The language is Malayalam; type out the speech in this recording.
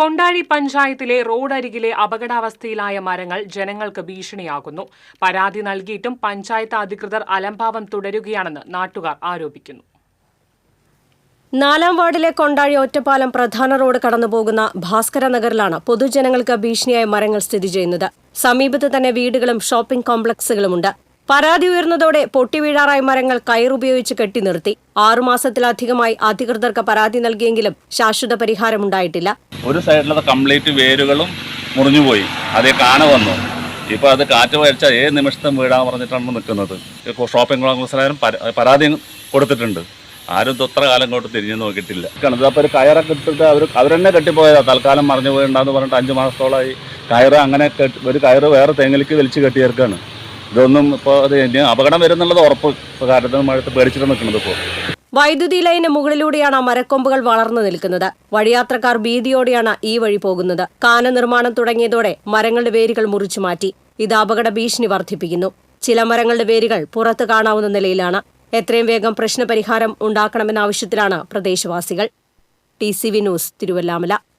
കൊണ്ടാഴി പഞ്ചായത്തിലെ റോഡരികിലെ അപകടാവസ്ഥയിലായ മരങ്ങൾ ജനങ്ങൾക്ക് ഭീഷണിയാകുന്നു. പരാതി നൽകിയിട്ടും പഞ്ചായത്ത് അധികൃതർ അലംഭാവം തുടരുകയാണെന്ന് നാട്ടുകാർ ആരോപിക്കുന്നു. നാലാം വാർഡിലെ കൊണ്ടാഴി ഒറ്റപ്പാലം പ്രധാന റോഡ് കടന്നുപോകുന്ന ഭാസ്കര നഗറിലാണ് പൊതുജനങ്ങൾക്ക് ഭീഷണിയായ മരങ്ങൾ സ്ഥിതി ചെയ്യുന്നത്. സമീപത്ത് തന്നെ വീടുകളും ഷോപ്പിംഗ് കോംപ്ലക്സുകളുമുണ്ട്. പരാതി ഉയർന്നതോടെ പൊട്ടിവീഴാറായ മരങ്ങൾ കയറുപയോഗിച്ച് കെട്ടി നിർത്തി. ആറുമാസത്തിലധികമായി അധികൃതർക്ക് പരാതി നൽകിയെങ്കിലും ശാശ്വത പരിഹാരമുണ്ടായിട്ടില്ല ഒരു സൈഡിലത്തെ കംപ്ലീറ്റ് വേരുകളും മുറിഞ്ഞുപോയി. അതേ കാണ വന്നു. ഇപ്പോൾ അത് കാറ്റ് വരച്ച ഏത് നിമിഷത്തും വീഴാൻ പറഞ്ഞിട്ടാണ് നിൽക്കുന്നത്. ഇപ്പോൾ ഷോപ്പിംഗ് കോംപ്ലക്സിലായാലും പരാതി കൊടുത്തിട്ടുണ്ട്. ആരും ഇത് ഇത്ര കാലം കൊണ്ട് തിരിഞ്ഞു നോക്കിയിട്ടില്ല. അപ്പോൾ ഒരു കയറൊക്കെ ഇട്ടിട്ട് അവർ അവരെന്നെ കെട്ടിപ്പോയതാ. തൽക്കാലം മറിഞ്ഞു പോയിണ്ടാന്ന് പറഞ്ഞിട്ട് അഞ്ച് മാസത്തോളമായി കയറ് അങ്ങനെ ഒരു കയറ് വേറെ തേങ്ങലേക്ക് വലിച്ചു കെട്ടിയേർക്കാണ്. ഇതൊന്നും ഇപ്പോൾ അപകടം വരുന്നുള്ളത് ഉറപ്പ് കാരണം മഴത്ത് പേടിച്ചിട്ട് നിൽക്കുന്നത് ഇപ്പോൾ വൈദ്യുതി ലൈന് മുകളിലൂടെയാണ് മരക്കൊമ്പുകൾ വളർന്നു നിൽക്കുന്നത്. വഴിയാത്രക്കാർ ഭീതിയോടെയാണ് ഈ വഴി പോകുന്നത്. കാന നിർമ്മാണം തുടങ്ങിയതോടെ മരങ്ങളുടെ വേരുകൾ മുറിച്ചു മാറ്റി. ഇത് അപകട ഭീഷണി വർദ്ധിപ്പിക്കുന്നു. ചില മരങ്ങളുടെ വേരുകൾ പുറത്ത് കാണാവുന്ന നിലയിലാണ്. എത്രയും വേഗം പ്രശ്നപരിഹാരം ഉണ്ടാക്കണമെന്ന ആവശ്യത്തിലാണ് പ്രദേശവാസികൾ. T C V news Thiruvallamala.